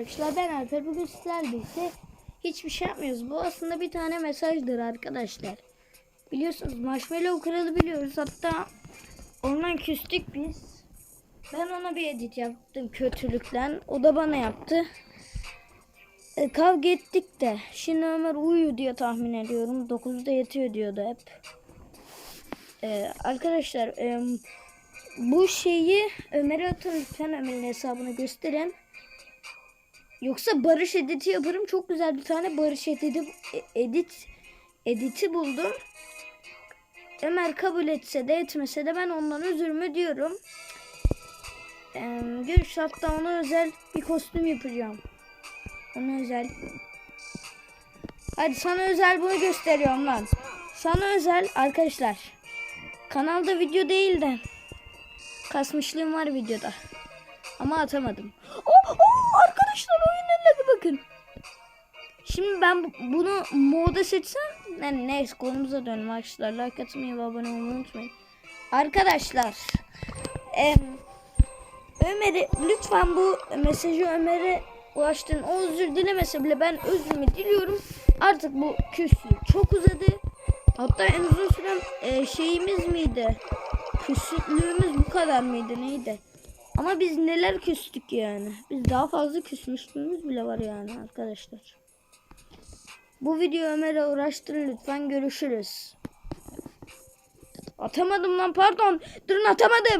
Arkadaşlar ben Alper bugün sizlerle birlikte hiçbir şey yapmıyoruz. Bu aslında bir tane mesajdır arkadaşlar. Biliyorsunuz Marshmallow Kralı biliyoruz. Hatta ondan küstük biz. Ben ona bir edit yaptım kötülükten. O da bana yaptı. E, kavga ettik de. Şimdi Ömer uyuyor diye tahmin ediyorum. 9'da yatıyor diyordu hep. E, arkadaşlar e, bu şeyi Ömer'e atın lütfen Ömer'in hesabını gösterin. Yoksa barış editi yaparım. Çok güzel bir tane barış editi edit editi buldum. Ömer kabul etse de etmese de ben ondan özür diyorum. Ee, görüş hatta ona özel bir kostüm yapacağım. Ona özel. Hadi sana özel bunu gösteriyorum lan. Sana özel arkadaşlar. Kanalda video değil de kasmışlığım var videoda. Ama atamadım. Oo, oo, Şimdi ben bu- bunu moda seçsem yani neyse konumuza dönelim arkadaşlar. Like atmayı ve abone olmayı unutmayın. Arkadaşlar em, Ömer'i lütfen bu mesajı Ömer'e ulaştırın. O özür dilemese bile ben özrümü diliyorum. Artık bu küslük çok uzadı. Hatta en uzun süren e, şeyimiz miydi? Küslüğümüz bu kadar mıydı neydi? Ama biz neler küstük yani. Biz daha fazla küsmüşlüğümüz bile var yani arkadaşlar. Bu video Ömer'e uğraştırın lütfen görüşürüz. Atamadım lan pardon. Durun atamadım.